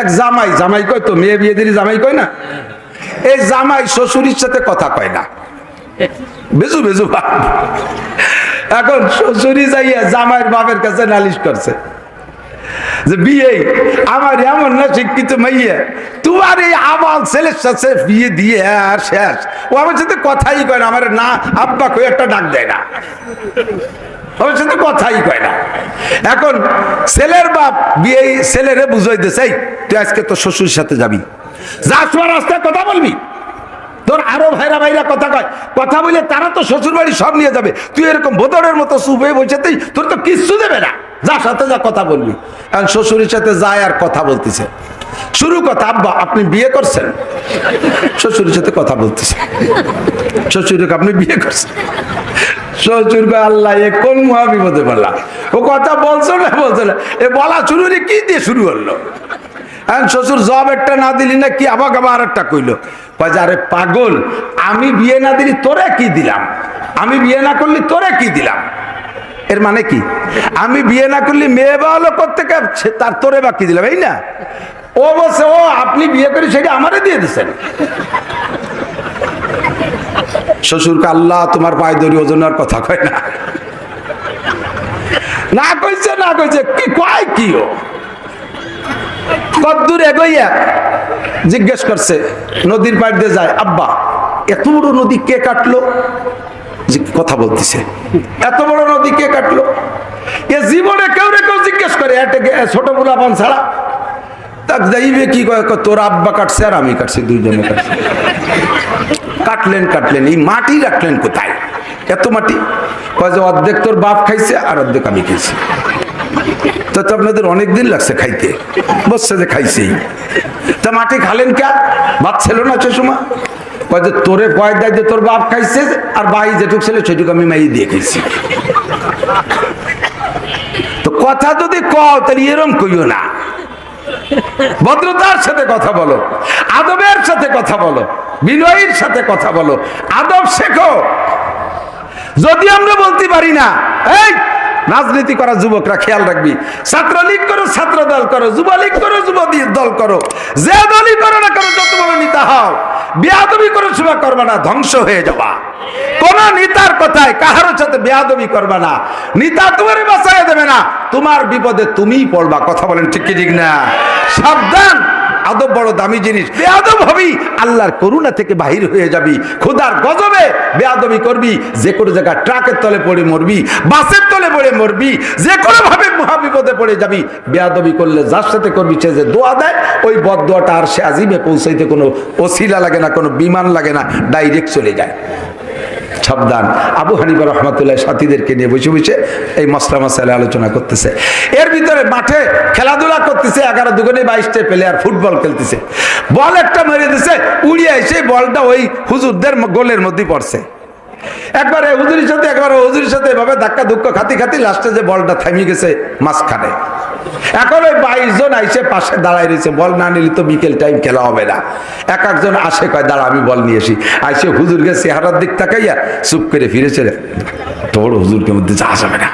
এক জামাই জামাই কয় তো, মেয়ে বিয়ে দিলি জামাই কয় না? এই জামাই শ্বশুরির সাথে কথা কয় না। বেজু বেজু এখন শ্বশুরি যাইয়া জামাইয়ের বাপের কাছে নালিশ করছে যে, বিয়ে, আমার এমন না শিক্ষিত মাইয়া, তোমার এই আবাল ছেলের সাথে বিয়ে দিয়ে আর শেষ। ও আমার সাথে কথাই কয় না, আমার না, আব্বা কই একটা ডাক দেয় না। ওর সাথে কথাই কয় না। এখন ছেলের বাপ বিয়ে ছেলেরে বুঝাইতেছে এই, তুই আজকে তোর শ্বশুরের সাথে যাবি। যাস তোমার রাস্তায় কথা বলবি। তোর আরও ভাইরা ভাইরা কথা কয়। কথা বলে তারা তো শ্বশুর বাড়ি সব নিয়ে যাবে। তুই এরকম বোতরের মতো সুপে বসেতেই তোর তো কিচ্ছু দেবে না। যার সাথে যা কথা বলবি। এখন শ্বশুরের সাথে যায় আর কথা বলতেছে। শুরু কথা আব্বা আপনি বিয়ে করছেন? শ্বশুরের সাথে কথা বলতেছে। শ্বশুরকে আপনি বিয়ে করছেন? শ্বশুর কয়, আল্লাহ এ কোন মহা বিপদে পড়লাম? ও কথা বলছো না বলছো না? এ বলা শুরু হলে কি দিয়ে শুরু হলো? এখন শ্বশুর জব একটা না দিলি না কি আবার আবার আর একটা কইলো? কয় আরে পাগল আমি বিয়ে না দিলি তোরে কি দিলাম? আমি বিয়ে না করলি তোরে কি দিলাম? এর মানে কি? আমি বিয়ে না করলি মেয়ে বা হলো সে- তার তোরে বা কি দিলাম? এই না? ও বলছে ও আপনি বিয়ে করে সেটা আমারে দিয়ে দিচ্ছেন শ্বশুরকে আল্লাহ তোমার পায়ে ধরি ওজন আর কথা কয় না। না কইছে না কইছে, কি কয় কি ও? কদ্দূর এগোইয়া জিজ্ঞেস করছে, নদীর পাড় দিয়ে যায়, আব্বা, এত বড় নদী কে কাটলো? কথা বলতেছে, এত বড় নদী কে কাটলো? এ জীবনে কেউ রে কেউ জিজ্ঞেস করে ছোট বুলাপান ছাড়া। তাক যাইবে কি কয় কয়, তোর আব্বা কাটছে আর আমি কাটছি দুইজনে কাটছি। কাটলেন কাটলেন এই মাটি রাখলেন কোথায়? এত মাটি। কয় যে অর্ধেক তোর বাপ খাইছে আর অর্ধেক আমি খাইছি। তো তো আপনাদের অনেক দিন লাগছে খাইতে। বসছে যে খাইছেই। তা মাটি খালেন কে? ভাত ছিল না সে সময়। কয় যে তোরে কয় দেয় যে তোর বাপ খাইছে আর বাই যেটুক ছিল সেটুকু আমি মাই দিয়ে খাইছি। তো কথা যদি কও তাহলে এরম কইও না। ভদ্রতার সাথে কথা বলো, আদবের সাথে কথা বলো, বিনয়ীর সাথে কথা বলো, আদব শেখো। যদি আমরা বলতে পারি না, এই রাজনীতি করা যুবকরা খেয়াল রাখবি। ছাত্রলীগ করো ছাত্র দল করো, যুবলীগ করো যুব দল করো। যে দলই করো না করো যত বড় নেতা হও, বেয়াদবি করো, সেবা করবা না, ধ্বংস হয়ে যাবা। কোন নেতার কথায় কাহারোর সাথে বেয়াদবি করবা না। নেতা তোমার বাঁচাই দেবে না। তোমার বিপদে তুমিই পড়বা। কথা বলেন ঠিক ঠিক না? সাবধান। আদব বড় দামি জিনিস। বেয়াদব হবি, আল্লাহর করুণা থেকে বাহির হয়ে যাবি। খোদার গজবে বেয়াদবি করবি, যে কোনো জায়গায় ট্রাকের তলে পড়ে মরবি, বাসের তলে পড়ে মরবি, যে কোনোভাবে মহাবিপদে পড়ে যাবি। বেয়াদবি করলে যার সাথে করবি, সে যে দোয়া দেয়, ওই বদ দোয়াটা আর সে আজিমে পৌঁছাইতে কোনো ওসিলা লাগে না, কোনো বিমান লাগে না, ডাইরেক্ট চলে যায়। সাবধান। আবু হানিফা রহমতুল্লাহ সাথীদেরকে নিয়ে বসে বসে এই মশলা মশালা আলোচনা করতেছে। এর ভিতরে মাঠে খেলাধুলা করতেছে, এগারো দুগুনে বাইশটা প্লেয়ার ফুটবল খেলতেছে। বল একটা মেরে দিছে, উড়িয়ে এসে বলটা ওই হুজুরদের গোলের মধ্যে পড়ছে। একবারে হুজুরির সাথে, একবার হুজুরির সাথে এভাবে ধাক্কা দুঃখ খাতি খাতি লাস্টে যে বলটা থামিয়ে গেছে মাঝখানে। এখন ওই বাইশ জন আইসে পাশে দাঁড়ায় রয়েছে, বল না নিলে তো বিকেল টাইম খেলা হবে না। এক একজন আসে কয়, দাঁড়া, আমি বল নিয়ে আসি। আইসে হুজুরকে চেহারার দিক তাকাইয়া চুপ করে ফিরেছে তোর হুজুরকে মধ্যে যাওয়া যাবে না।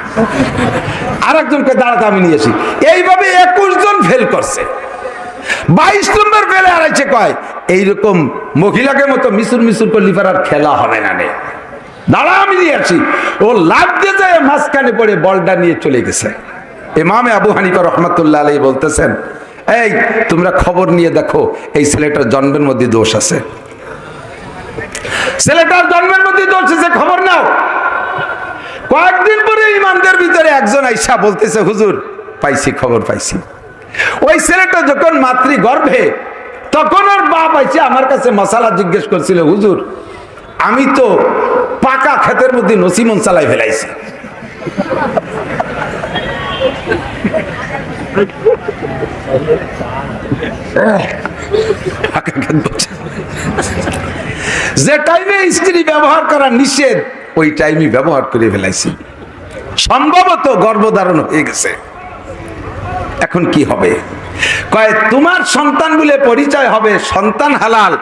আর একজনকে দাঁড়াতে আমি নিয়ে আসি। এইভাবে একুশ জন ফেল করছে। বাইশ নম্বর ফেলে আড়াইছে কয়, এইরকম মহিলাকে মতো মিশুর মিশুর করলি পার আর খেলা হবে না নে। দাঁড়া, আমি নিয়ে আসি। ও লাভ দিয়ে যায়, মাঝখানে পড়ে বলটা নিয়ে চলে গেছে। ইমামে আবু হানিফা রহমতুল্লাহ আলাই বলতেছেন, এই, তোমরা খবর নিয়ে দেখো, এই ছেলেটার জন্মের মধ্যে দোষ আছে। ছেলেটার জন্মের মধ্যে দোষ আছে, খবর নাও। কয়েকদিন পরে ইমানদের ভিতরে একজন আইসা বলতেছে, হুজুর, পাইছি, খবর পাইছি। ওই ছেলেটা যখন মাতৃ গর্ভে তখন ওর বাপ আইসে আমার কাছে মশালা জিজ্ঞেস করছিল, হুজুর, আমি তো পাকা ক্ষেতের মধ্যে নসিমন চালাই ফেলাইছি। যে টাইমে স্ত্রী ব্যবহার করা নিষেধ, ওই টাইমই ব্যবহার করে ফেলাইছি। সম্ভবত গর্ভধারণ হয়ে গেছে। এখন কি হবে? কয়, তোমার সন্তান বলে পরিচয় হবে, সন্তান হালাল।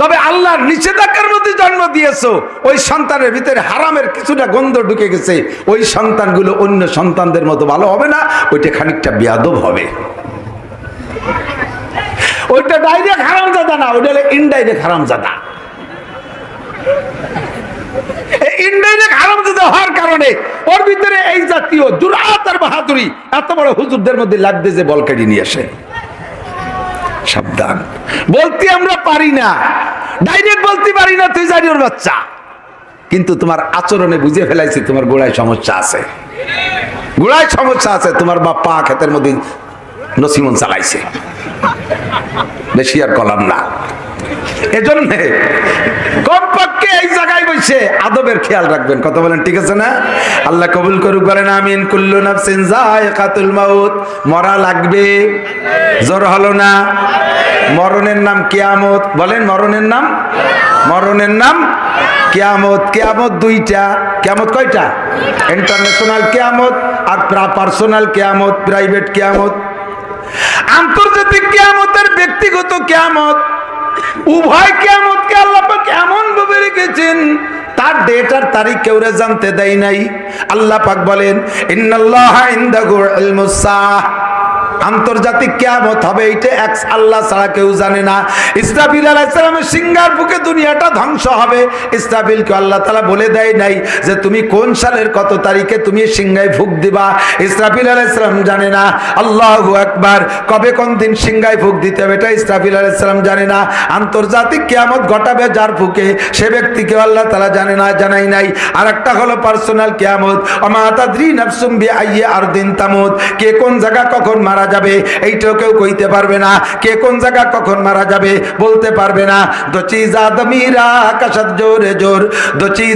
তবে আল্লাহর নিষেধাজ্ঞার মধ্যে জন্ম দিয়েছ। ওই সন্তানের ভিতরে হারামের কিছুটা গন্ধ ঢুকে গেছে। ওই সন্তানগুলো অন্য সন্তানদের মতো ভালো হবে না, ওইটা খানিকটা বিয়াদব হবে। ওইটা ডাইরেক্ট হারাম জাদা না, ওইটা ইনডাইরেক্ট হারাম জাদা ইনডাইরেক্ট হারামজাদা হওয়ার কারণে ওর ভিতরে এই জাতীয় দুরাত আর বাহাদুরি এত বড় হুজুরদের মধ্যে লাগবে যে বল কেটে নিয়ে আসে। সাবধান। বলতে আমরা পারি না। ডাইরেক্ট বলতে পারি না, তুই জানি ওর বাচ্চা। কিন্তু তোমার আচরণে বুঝে ফেলাইছি, তোমার গোড়ায় সমস্যা আছে। গোড়ায় সমস্যা আছে, তোমার বাপ্পা খেতের মধ্যে নসিমন চালাইছে। বেশি আর কলাম না। এজন্য কমপক্ষে এই জায়গায় বসে আদবের খেয়াল রাখবেন। কথা বলেন, ঠিক আছে না? আল্লাহ কবুল করুক, বলেন আমিন। কুল্লু নাফসিন যায়কাতুল মাউত। মরা লাগবে, জ্বর হলো না। মরণের নাম কিয়ামত। বলেন, মরণের নাম? মরণের নাম কিয়ামত। কিয়ামত দুইটা। কিয়ামত কয়টা? ইন্টারন্যাশনাল কিয়ামত আর পার্সোনাল কিয়ামত, প্রাইভেট কিয়ামত। আন্তর্জাতিক কিয়ামতের ব্যক্তিগত কিয়ামত। উভয় কিয়ামতকে আল্লাহ এমন ভাবে রেখেছেন, তার ডেট আর তারিখ কেউ জানতে দেয় নাই। আল্লাহ পাক বলেন ইনদাহু আন্তর্জাতিক কেয়ামত হবে, এইটা এক আল্লাহ ছাড়া কেউ জানে না। ইসরাফিল আলাইসালামের সিঙ্গার বুকে দুনিয়াটা ধ্বংস হবে। ইসরাফিলকে আল্লাহ তালা বলে দেয় নাই যে, তুমি কোন সালের কত তারিখে তুমি সিংহায় ফুক দিবা? ইসরাফিল আলাইসালাম জানে না। আল্লাহ একবার কবে কোন দিন সিংহায় ফুক দিতে হবে, এটা ইসরাফিল আলাইসালাম জানে না। আন্তর্জাতিক কেয়ামত ঘটাবে যার ফুকে সে ব্যক্তিকে আল্লাহ তালা জানে না, জানাই নাই। আর একটা হলো পার্সোনাল কেয়ামত। অমাতাদ্রি নাফসুম বি আইয়ে আর দিন তামত। কে কোন জায়গা কখন মারা যাবে, এইটাও কেউ কইতে পারবে না। কে কোন জায়গা কখন মারা যাবে বলতে পারবে না। দচি জোরে জোর। দচি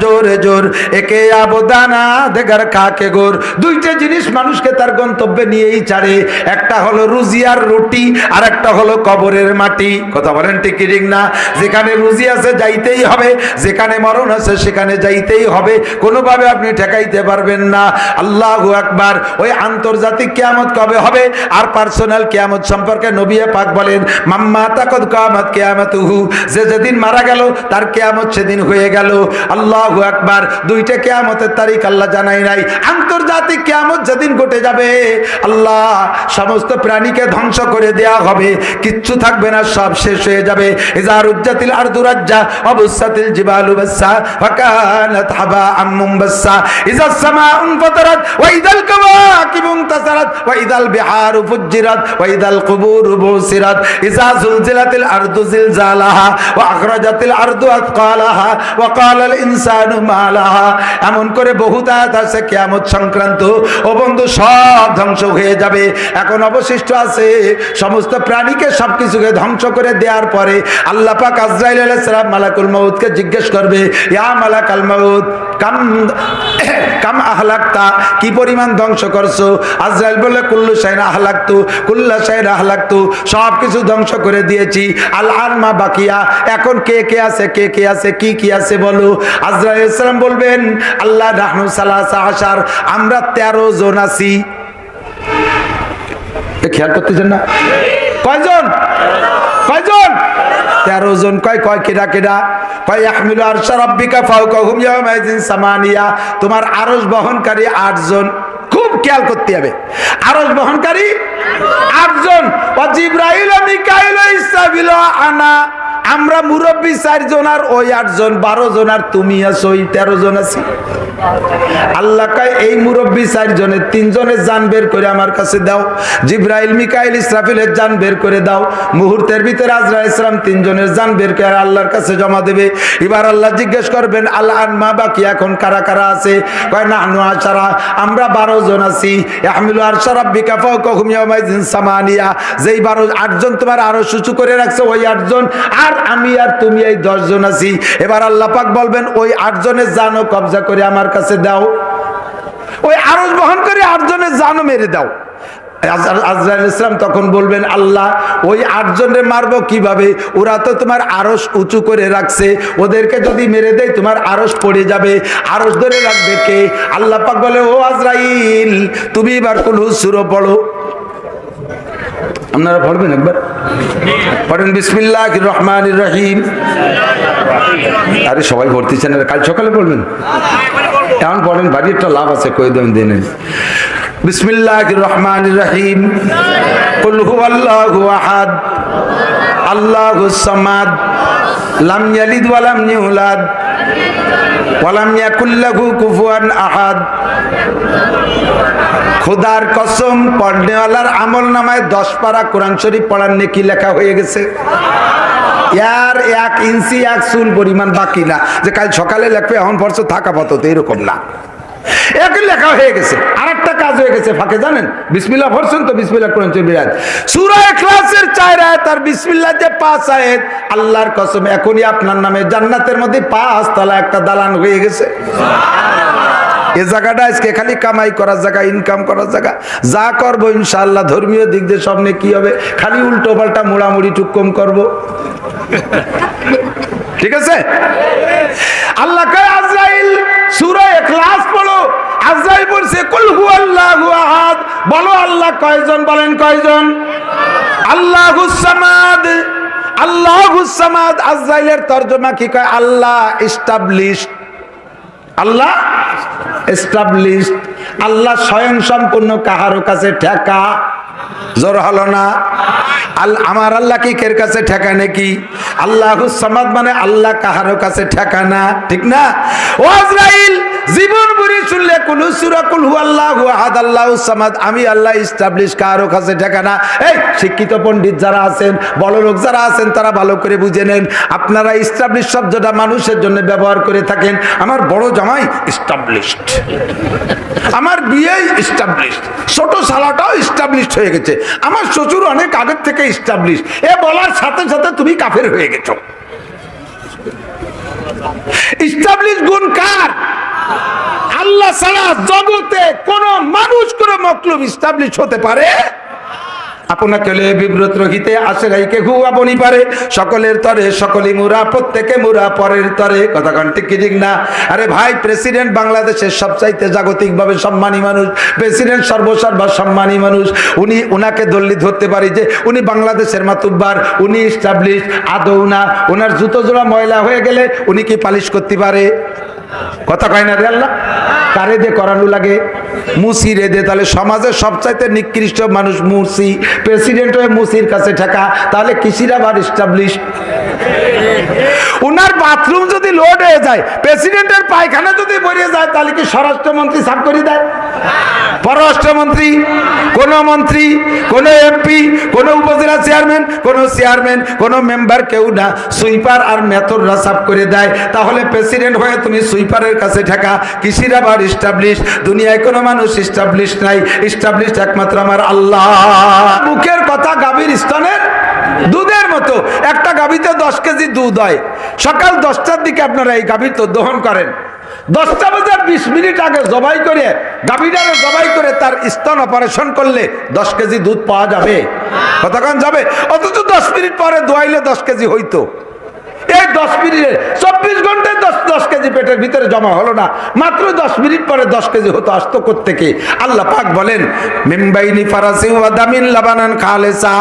জোরে জোর। একে আবদানা, দেগার গোর। দুইটা জিনিস মানুষকে তার গন্তব্যে নিয়েই ছাড়ে। একটা হলো রুজি আর রুটি আর একটা হলো কবরের মাটি। কথা বলেন ঠিক না? যেখানে রুজি আছে যাইতেই হবে, যেখানে মরণ আছে সেখানে যাইতেই হবে। কোনোভাবে আপনি ঠেকাইতে পারবেন না। আল্লাহু আকবার। ওই আন্তর্জাতিক কিয়ামত কবে হবে? আর পার্সোনাল কিয়ামত সম্পর্কে নবী পাক বলেন, মাম্মা তাকদ কিয়ামত কিয়ামতুহু। যে যেদিন মারা গেল, তার কিয়ামত সেদিন হয়ে গেল। আল্লাহু আকবার। দুইটা কিয়ামতের তারিখ আল্লাহ জানাই নাই। আন্তর্জাতিক কিয়ামত যেদিন ঘটে যাবে, আল্লাহ সমস্ত প্রাণীকে ধ্বংস করে দেয়া হবে। কিচ্ছু থাকবে না, সব শেষ হয়ে যাবে। ইজার উজ্জাতিল আরদু রাজ্জা, অবসাতিল জিবালু বাসসা, ফাকানাত হাবাআম মুমবাসসা। ইজা সামাউন ফাতারাত ওয়া ইদাল কাওয়াকিবু ওয়া ইদাল বিহারু ফুজ্জিরাত ওয়া ইদাল কুবুরু বুসিরাত জুলজিলাতিল আরদু ওয়া আখরাজাতিল আরদু ওয়া ক্বালাল ইনসানু মা লাহা এমন করে আয়াত আছে কিয়ামত সংক্রান্ত। ও বন্ধু, সব ধ্বংস হয়ে যাবে। এখন অবশিষ্ট আছে সমস্ত প্রাণীকে সবকিছুকে ধ্বংস করে দেওয়ার পরে আল্লাহ পাক আজরাইল আলাইহিস মালাকুল মাউতকে জিজ্ঞেস করবে, ইয়া মালাকাল মাউত, কাম কাম আহলাকতা, কি পরিমাণ ধ্বংস করছ? আজরাইল বলে, কুল্লু শাইন আহলাকতু, কুল্লা শাইন আহলাকতু সব কিছু ধ্বংস করে দিয়েছি। আল আলমা বাকিয়া, এখন কে কে আছে, কে কে আছে, কি কি আছে বলো? আজরাইল আলাইহিস সালাম বলবেন, আল্লাহ রাহনু সালাসা আশার, আমরা তেরো জন আছি। খেয়াল করতেছেন না? কয়জন? কয়জন? তেরো জন। কয় কয়, কেডা কেডা? কয় ফাওকাহুম ইয়াওমাইযিন সামানিয়া। তোমার আরশ বহনকারী আটজন। খুব খেয়াল করতে হবে। আরজ বহনকারী? আটজন। আনা। আমরা মুরব্বী চারজন আর ওই আটজন, বারো জন আর তুমি আছো ওই তেরো জন আছি। আল্লাহ এই মুরব্বী চারজনের তিনজনের জান বের করে আমার কাছে দাও। জিব্রাইল, মিকাইল, ইসরাফিলের জান বের করে দাও। মুহূর্তের ভিতরে আজরা ইসলাম তিনজনের জান বের করে আল্লাহর কাছে জমা দেবে। এবার আল্লাহ জিজ্ঞেস করবেন আল্লাহ মা বাকি এখন কারা কারা আছে? কয় না নু আশারা আমরা বারো জন আছি। আহমিলু আর সারাব্বিকা ফাওকাহুম ইয়াওমাইযিন সামানিয়া। যেই বারো, আটজন তোমার আরও সুচু করে রাখছে, ওই আটজন আর আমি আর তুমি এই দশজন আছি। এবার আল্লাহ পাক বলবেন, ওই আটজনের জানও কবজা করে আমার কাছে দাও। ওই আরজ বহন করে আটজনের জানও মেরে দাও। ইসলাম তখন বলবেন, আল্লাহ, ওই আটজনে মারবো কীভাবে? ওরা তো তোমার আরস উঁচু করে রাখছে। ওদেরকে যদি মেরে দেয়, তোমার আরস পড়ে যাবে। আরস ধরে রাখবে কে? আল্লাহ পাক বলে, ও আজরাইল, তুমি এবার কোন সুরো পড়ো। আপনারা পড়বেন একবার? পড়েন বিসমিল্লাহ রহমান রহিম। আরে সবাই পড়তেছেন কাল সকালে পড়বেন? এখন পড়েন, বাড়ি একটা লাভ আছে, কই দেন, দিনে বিসমিল্লাহ রহমান রহিম। কুল আহাদ আল্লাহুস সামাদ, লাম ইয়ালিদ ওয়া ইউলাদ। ওয়া লাম ইয়াকুল কুফুয়ান আহাদ। খোদার কসম পড়নেওয়ালার আমল নামায় দশ পারা কোরআন শরীফ পড়ার নেকি লেখা হয়ে গেছে। ইয়ার এক ইঞ্চি, এক চুল পরিমাণ বাকি না। যে কাল সকালে লেখবে, এখন পড়ছো থাকা পত এরকম না। এক লেখা হয়ে গেছে। আর একটা কাজ হয়ে গেছে ফাঁকে, জানেন? বিসমিল্লাহ পড়ছেন তো বিসমিল্লাহ কোরআন শরীফ বিরাজ সূরা ইখলাসের চার আয়াত আর বিসমিল্লাহ যে পাঁচ আয়াত, আল্লাহর কসম, এখনই আপনার নামে জান্নাতের মধ্যে পাঁচ তলা একটা দালান হয়ে গেছে। এ জায়গাটা আজকে খালি কামাই করার জায়গা ইনকাম করার জায়গা। যা করব ইনশাল্লাহ ধর্মীয় দিক দিয়ে সামনে কি হবে? খালি উল্টো পাল্টা মোড়ামুড়ি টুকম করব। ঠিক আছে? আল্লাহ সূরা ইখলাস আজরাইল বলছে, কুল হুয়াল্লাহু আহাদ। বলো আল্লাহ কয়জন, বলেন কয়জন? আল্লাহুস সামাদ। আল্লাহুস সামাদ আজরাইলের তরজমা কি কয়? আল্লাহ এস্টাবলিশড আল্লাহ এস্টাবলিশ আল্লাহ স্বয়ং সম্পূর্ণ কাহারো কাছে ঠেকা? জোর হলো না। আল, আমার আল্লাহ কি কের কাছে ঠেকা নাকি? আল্লাহ সামাদ মানে আল্লাহ কাহারো কাছে ঠেকা না, ঠিক না? ও আজরাইল জীবন বুড়ি শুনলে কুলু সুরা কুল আল্লাহ আহাদ, আল্লাহ সামাদ, আমি আল্লাহ ইস্টাবলিশ কারও কাছে ঠেকা না এই শিক্ষিত পণ্ডিত যারা আছেন, বড় লোক যারা আছেন, তারা ভালো করে বুঝে নেন। আপনারা ইস্টাবলিশ শব্দটা মানুষের জন্য ব্যবহার করে থাকেন। আমার বড় জামাই ইস্টাবলিশড আমার বিয়ে ইস্টাবলিশড ছোট সালাটাও ইস্টাবলিশড হয়ে গেছে। আমার শ্বশুর অনেক আগের থেকে ইস্টাবলিশ এ বলার সাথে সাথে তুমি কাফের হয়ে গেছো। ইস্টাবলিশ গুণ কার? আল্লাহ ছাড়া জগতে কোন মানুষ, কোন মকলুব ইস্টাবলিশ হতে পারে? আপনাকে বিব্রত রহিতে আসে রাইকে ঘু আপনি পারে। সকলের তরে সকলে মুরা, প্রত্যেকে মুরা পরের তরে। কথা কন ঠিক ঠিক না? আরে ভাই প্রেসিডেন্ট বাংলাদেশের সবচাইতে জাগতিকভাবে সম্মানী মানুষ প্রেসিডেন্ট সর্বসর্বা সম্মানী মানুষ, উনি উনাকে দল্লি ধরতে পারি যে উনি বাংলাদেশের মাতুব্বার, উনি স্টাবলিশ আদৌ না ওনার জুতো জোড়া ময়লা হয়ে গেলে উনি কি পালিশ করতে পারে? কথা কয় না রে আল্লাহ? কারে দে করানো লাগে? মুসি রে দে, তাহলে সমাজের সবচাইতে নিকৃষ্ট মানুষ মুসি। প্রেসিডেন্ট হয়ে মুসির কাছে ঠেকা তাহলে কিসির আবার স্টাবলিশ উনার বাথরুম যদি লোড হয়ে যায় প্রেসিডেন্টের পায়খানা যদি বেরিয়ে যায়, তাহলে কি স্বরাষ্ট্রমন্ত্রী সাফ করে দেয়? পররাষ্ট্রমন্ত্রী, কোন মন্ত্রী, কোন এমপি কোন উপজেলা চেয়ারম্যান কোন চেয়ারম্যান কোন মেম্বার কেউ না। সুইপার আর মেথররা সাফ করে দেয়। তাহলে প্রেসিডেন্ট হয়ে তুমি সুইপারের কাছে ঠেকা কিসির আবার স্টাবলিশ দুনিয়ায় কোনো মানুষ স্টাবলিশ নাই। স্টাবলিশ একমাত্র আমার আল্লাহ। মুখের কথা গাভীর স্তনের দুধের মতো। একটা গাভীতে দশ কেজি দুধ হয়। সকাল দশটার দিকে আপনারা এই গাভীর তো দহন করেন। দশটা বাজার বিশ মিনিট আগে জবাই করে, গাভীটাকে জবাই করে তার স্তন অপারেশন করলে দশ কেজি দুধ পাওয়া যাবে। কতক্ষণ যাবে? অথচ দশ মিনিট পরে দোয়াইলে দশ কেজি হইতো। এই দশ মিনিটে, চব্বিশ ঘন্টায় দশ দশ কেজি পেটের ভিতরে জমা হলো না। মাত্র দশ মিনিট পরে দশ কেজি হতো আসতো থেকে আল্লাহ পাক বলেন মিম্বাইনি ফারাসি দামিন লাবানান খালেসা।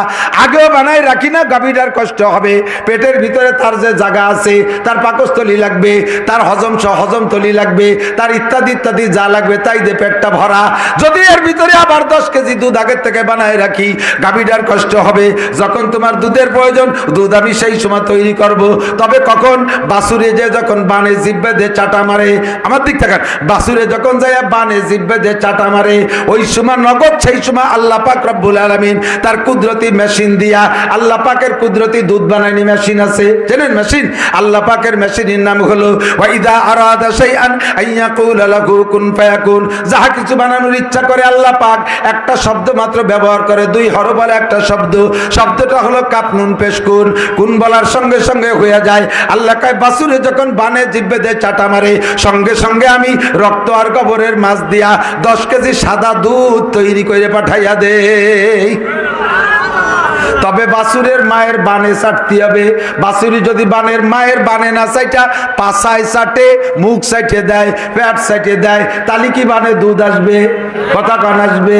আগেও বানাই রাখি না গাভীটার কষ্ট হবে। পেটের ভিতরে তার যে জায়গা আছে, তার পাকস্থলী লাগবে, তার হজম হজম তলি লাগবে, তার ইত্যাদি ইত্যাদি যা লাগবে, তাই যে পেটটা ভরা। যদি এর ভিতরে আবার দশ কেজি দুধ আগের থেকে বানায় রাখি গাভীটার কষ্ট হবে। যখন তোমার দুধের প্রয়োজন, দুধ আমি সেই সময় তৈরি করব। তবে কখন? বাসুরে যে যখন বানে জিব্বে দিয়ে চাটা মারে, আমার দিক থাকার বাসুরে যখন যায় বানে জিব্বে দিয়ে চাটা মারে, ওই সময় নগদ, সেই সময় আল্লাহ পাক রব্বুল আলামিন তার কুদরতি মেশিন দিয়া, আল্লাহ পাকের কুদরতি দুধ বানাইনি মেশিন আছে। জানেন মেশিন? আল্লাহ পাকের মেশিনের নাম হলো ওয়াইদা আরাদা শাইআন আইয়াকুল লাহু কুন ফায়াকুন। যাহা কিছু বানানোর ইচ্ছা করে আল্লাহ পাক একটা শব্দ মাত্র ব্যবহার করে, দুই হরফ বলে একটা শব্দ। শব্দটা হলো কাপনুন পেশকুন কুন বলার সঙ্গে সঙ্গে হয়ে যায়। আল্লাহ কয়, বাসুরে যখন বানে জিব্বে দিয়ে চাটা মারে, সঙ্গে সঙ্গে আমি রক্ত আর গোবরের মাছ দিয়া দশ কেজি সাদা দুধ তৈরি করে পাঠাইয়া দেই। তবে বাসুরের মায়ের বানে চাটতে হবে। বাসুরি যদি বানের মায়ের বানে না চাইটা পাশায় চাটে মুখ সাইটে দেয়, পেট সাইটে দেয়, তাহলে কি বানে দুধ আসবে? কথা কন, আসবে?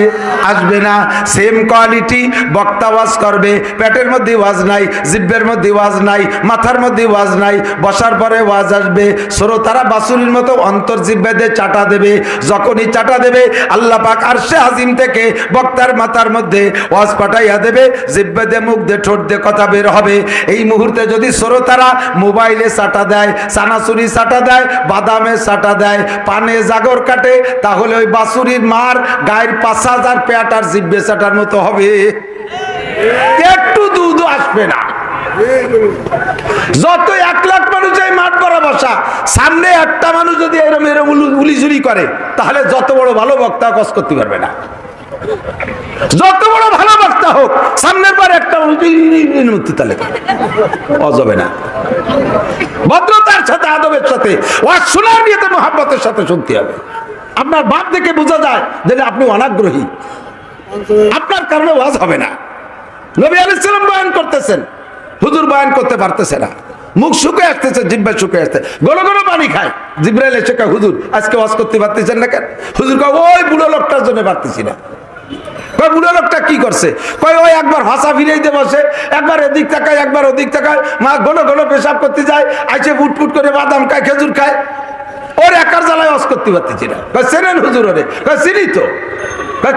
আসবে না। সেম কোয়ালিটি বক্তা ওয়াজ করবে। পেটের মধ্যে ওয়াজ নাই, জিব্বের মধ্যে ওয়াজ নাই, মাথার মধ্যে ওয়াজ নাই, বসার পরে ওয়াজ আসবে। শ্রোতারা বাসুরির মতো অন্তর জিব্বেদে চাটা দেবে। যখনই চাটা দেবে, আল্লাহ পাক আরশে আজিম থেকে বক্তার মাথার মধ্যে ওয়াজ পাঠাইয়া দেবে জিব্বেদে মুখ দে ঠোঁট দে কথা বের হবে। এই মুহূর্তে যদি শ্রোতারা মোবাইলে চাটা দেয়, চানাচুরি চাটা দেয়, বাদামে চাটা দেয়, পানে জাগর কাটে, তাহলে ওই বাসুরির মার গায়ের পাঁচ হাজার পেট আর জিব্বে চাটার মতো হবে। একটু দুধ আসবে না। যত এক লাখ মানুষ এই মাঠ ভরা বসা, সামনে একটা মানুষ যদি এরম এরম উলিঝুলি করে, তাহলে যত বড় ভালো বক্তা কস করতে পারবে না। যত বড় ভালো বক্তা হোক, সামনের পর একটা ইনুমতি তালে। অজবে না। ভদ্রতার সাথে, আদবের সাথে ও শোনার নিয়ে মোহাম্মতের সাথে শুনতে হবে। আপনার বাপ দেখে বোঝা যায় যে আপনি অনাগ্রহী। আপনার কারণে ওয়াজ হবে না। নবী আলাইসালাম বয়ান করতেছেন। হুজুর বয়ান করতে পারতেছে না। মুখ শুকে আসতেছে, জিব্বা শুকে আসতে গলো গলো পানি খায়। জিব্রাইল এসে হুজুর, আজকে ওয়াজ করতে পারতেছেন না কেন? হুজুর কয়, ওই বুড়ো লোকটার জন্য পারতেছি না। কয় বুড়ো লোকটা কি করছে? কয়, ওই একবার হাসা দেব বসে, একবার এদিক তাকায়, একবার ওদিক তাকায়, মা ঘন ঘন পেশাব করতে যায়, আইসে ফুটফুট করে বাদাম খায়, খেজুর খায়। ওর একার জ্বালায় অস করতে পারতেছি না। সেরেন হুজুর ওরে চিনি তো।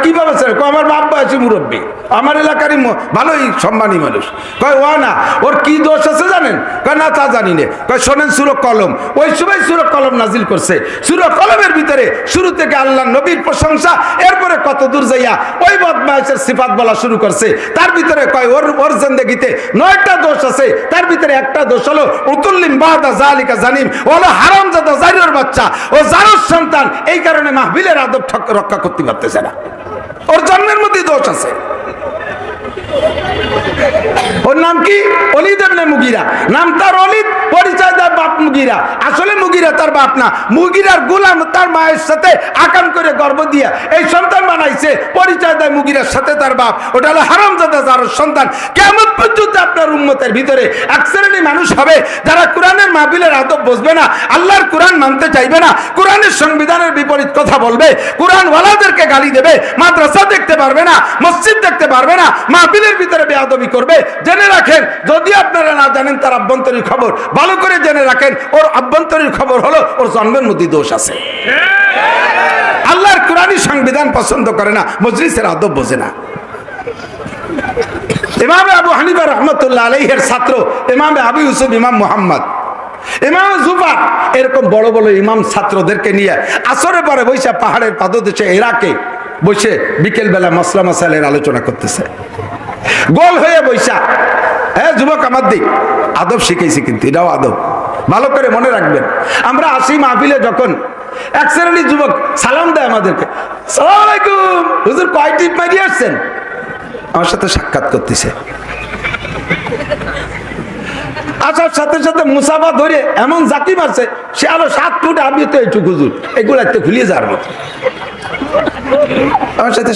কীভাবে কয়, আমার বাপ বয়সী মুরব্বী। আমার এলাকারই ভালোই সম্মানী মানুষ। কয় ও না, ওর কি দোষ আছে জানেন? কয়, না, তা জানি না। কয়, শোনেন সুর কলম। ওই সময় সুর কলম নাজিল করছে। সুর কলমের ভিতরে শুরু থেকে আল্লাহ নবীর প্রশংসা, এরপরে কত দূর যাইয়া ওই বদমাইশের সিফাত বলা শুরু করছে। তার ভিতরে কয়, ওর ওর জিন্দগিতে নয়টা দোষ আছে। তার ভিতরে একটা দোষ হলো, উতুল্লিম বাদা জালিকা জানিম। হলো হারাম জাদা জারির বাচ্চা। ও জারুর সন্তান। এই কারণে মাহবিলের আদব রক্ষা করতে পারতেছে না। ওর জন্মের মধ্যে দোষ আছে। ওর নাম কি? অলিদ এমনি মুগিরা। নাম তার অলিদ পরিচয় তার বাপ মুগিরা। আসলে মুগিরা তার বাপ না। মুগিরার গুলাম তার মায়ের সাথে আকাম করে গর্ব দিয়া এই সন্তান বানাইছে। পরিচয় দেয় মুগিরার সাথে তার বাপ। ওটা হলো হারাম জাদা যার সন্তান। কেমন পর্যন্ত আপনার উন্মতের ভিতরে এক শ্রেণি মানুষ হবে যারা কোরআনের মাহবিলের আদব বসবে না, আল্লাহর কোরআন মানতে চাইবে না, কোরআনের সংবিধানের বিপরীত কথা বলবে কোরআন ওয়ালাদেরকে গালি দেবে, মাদ্রাসা দেখতে পারবে না, মসজিদ দেখতে পারবে না মাহবিলের ভিতরে বেয়াদবি করবে, জেনে রাখেন, যদি আপনারা না জানেন তার আভ্যন্তরীণ খবর, ভালো করে জেনে রাখেন, ওর আভ্যন্তরীণ খবর হলো ওর জন্মের মধ্যে দোষ আছে। আল্লাহর কোরআনই সংবিধান পছন্দ করে না, মজলিসের আদব বোঝে না। ইমামে আবু হানিফা রহমতুল্লাহ আলাইহের ছাত্র, ইমামে আবু ইউসুফ, ইমাম মোহাম্মদ। ইমাম জুফার এরকম বড় বড় ইমাম ছাত্রদেরকে নিয়ে আসরে পরে বৈশা পাহাড়ের পাদদেশে এরাকে বসে বিকেল বেলা মসলা মশালের আলোচনা করতেছে। গোল হয়ে বৈশা হ্যাঁ যুবক আমার দিক। আদব শিখেছি কিন্তু, এটাও আদব। ভালো করে মনে রাখবেন। আমরা আসি মাহফিলে যখন, এক শ্রেণি যুবক সালাম দেয় আমাদেরকে। সালাম আলাইকুম। হুজুর, কয় টিপ মারিয়ে আসছেন? আমার সাথে সাক্ষাৎ করতেছে। আসার সাথে সাথে মুসাফা ধরে এমন জাতি মারছে, সে আরও সাত ফুট আমি তো এইটুকু হুজুর। এগুলো একটু খুলিয়ে যাওয়ার মতো আমার সাথে